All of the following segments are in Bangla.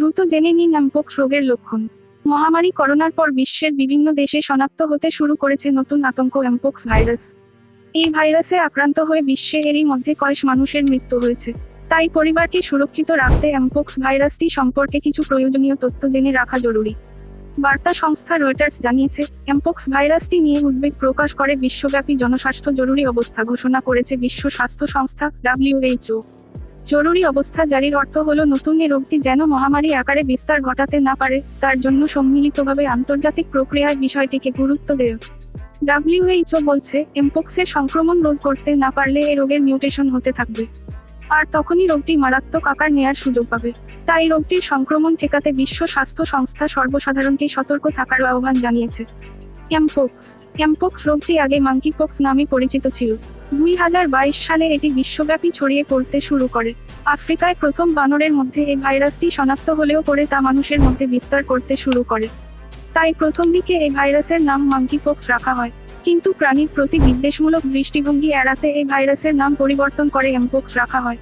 দ্রুত জেনে নিন এমপক্স রোগের লক্ষণ। মহামারী করোনার পর বিশ্বের বিভিন্ন দেশে শনাক্ত হতে শুরু করেছে নতুন আতঙ্ক এমপক্স ভাইরাস। এই ভাইরাসে আক্রান্ত হয়ে বিশ্বে এরই মধ্যে কয়েক মানুষের মৃত্যু হয়েছে। তাই পরিবারকে সুরক্ষিত রাখতে এমপক্স ভাইরাসটি সম্পর্কে কিছু প্রয়োজনীয় তথ্য জেনে রাখা জরুরি। বার্তা সংস্থা রয়টার্স জানিয়েছে এমপক্স ভাইরাসটি নিয়ে উদ্বেগ প্রকাশ করে বিশ্বব্যাপী জনস্বাস্থ্য জরুরি অবস্থা ঘোষণা করেছে বিশ্ব স্বাস্থ্য সংস্থা ডাব্লিউএইচও। জরুরি অবস্থা জারির অর্থ হলো নতুন এ রোগটি যেন মহামারী আকারে বিস্তার ঘটাতে না পারে, তার জন্য সম্মিলিতভাবে আন্তর্জাতিক প্রক্রিয়ায় বিষয়টিকে গুরুত্ব দেয়। ডাব্লিউএইচও বলছে, এমপক্সের সংক্রমণ রোধ করতে না পারলে এ রোগের মিউটেশন হতে থাকবে। আর তখনই রোগটি মারাত্মক আকার নেয়ার সুযোগ পাবে। তাই রোগটির সংক্রমণ ঠেকাতে বিশ্ব স্বাস্থ্য সংস্থা সর্বসাধারণকে সতর্ক থাকার আহ্বান জানিয়েছে। এমপক্স এমপক্স রোগটি আগে মাঙ্কিপক্স নামে পরিচিত ছিল। দুই হাজার বাইশ সালে এটি বিশ্বব্যাপী ছড়িয়ে পড়তে শুরু করে। আফ্রিকায় প্রথম বানরের মধ্যে এই ভাইরাসটি শনাক্ত হলেও পরে তা মানুষের মধ্যে বিস্তার করতে শুরু করে। তাই প্রথম দিকে এই ভাইরাসের নাম মাঙ্কিপক্স রাখা হয়। কিন্তু প্রাণীর প্রতি বিদ্বেষমূলক দৃষ্টিভঙ্গি এড়াতে এই ভাইরাসের নাম পরিবর্তন করে এমপক্স রাখা হয়।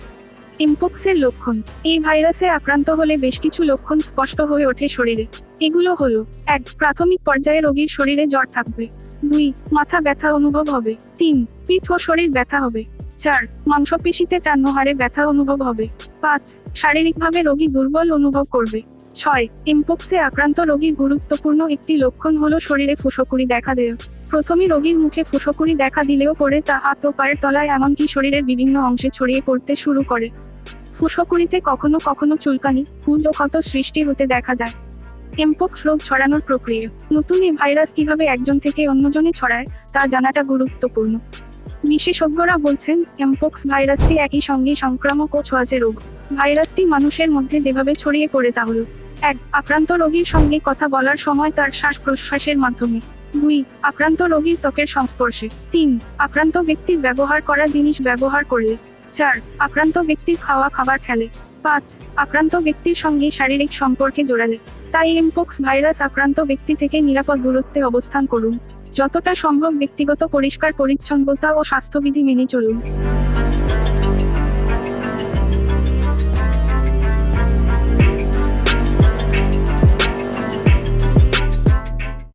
এমপক্সের লক্ষণ। এই ভাইরাসে আক্রান্ত হলে বেশ কিছু লক্ষণ স্পষ্ট হয়ে ওঠে শরীরে। এগুলো হলো, এক, প্রাথমিক পর্যায়ে রোগীর শরীরে জ্বর থাকবে। দুই, মাথা ব্যথা অনুভব হবে। তিন, পিঠ ও শরীর ব্যথা হবে। চার, মাংসপেশিতে টান্নহারে ব্যথা অনুভব হবে। পাঁচ, শারীরিকভাবে রোগী দুর্বল অনুভব করবে। ছয় এমপক্সে আক্রান্ত রোগীর গুরুত্বপূর্ণ একটি লক্ষণ হলো শরীরে ফুসকুড়ি দেখা দেয়। প্রথমে রোগীর মুখে ফুসকুড়ি দেখা দিলেও পরে তা হাত ও পায়ের তলায় এমনকি শরীরের বিভিন্ন অংশে ছড়িয়ে পড়তে শুরু করে। ফুসকুড়িতে কখনো কখনো চুলকানি পুজ ক্ষত সৃষ্টি হতে দেখা যায়। এমপক্স রোগ ছড়ানোর প্রক্রিয়া। নতুন এই ভাইরাস কীভাবে একজন থেকে অন্যজনে ছড়ায়, তা জানাটা গুরুত্বপূর্ণ। বিশেষজ্ঞরা বলছেন এমপক্স ভাইরাসটি একই সঙ্গে সংক্রামক ও ছোঁয়াচে রোগ। ভাইরাসটি মানুষের মধ্যে যেভাবে ছড়িয়ে পড়ে তা হল, এক, আক্রান্ত রোগীর সঙ্গে কথা বলার সময় তার শ্বাস প্রশ্বাসের মাধ্যমে। দুই, আক্রান্ত রোগীর ত্বকের সংস্পর্শে। তিন, আক্রান্ত ব্যক্তির ব্যবহার করা জিনিস ব্যবহার করলে। চার, আক্রান্ত ব্যক্তির খাওয়া খাবার খেলে। পাঁচ, আক্রান্ত ব্যক্তির সঙ্গে শারীরিক সম্পর্কে জোড়ালে তাই এমপক্স ভাইরাস আক্রান্ত ব্যক্তি থেকে নিরাপদ দূরত্বে অবস্থান করুন। যতটা সম্ভব ব্যক্তিগত পরিষ্কার, পরিচ্ছন্নতা ও স্বাস্থ্যবিধি মেনে চলুন।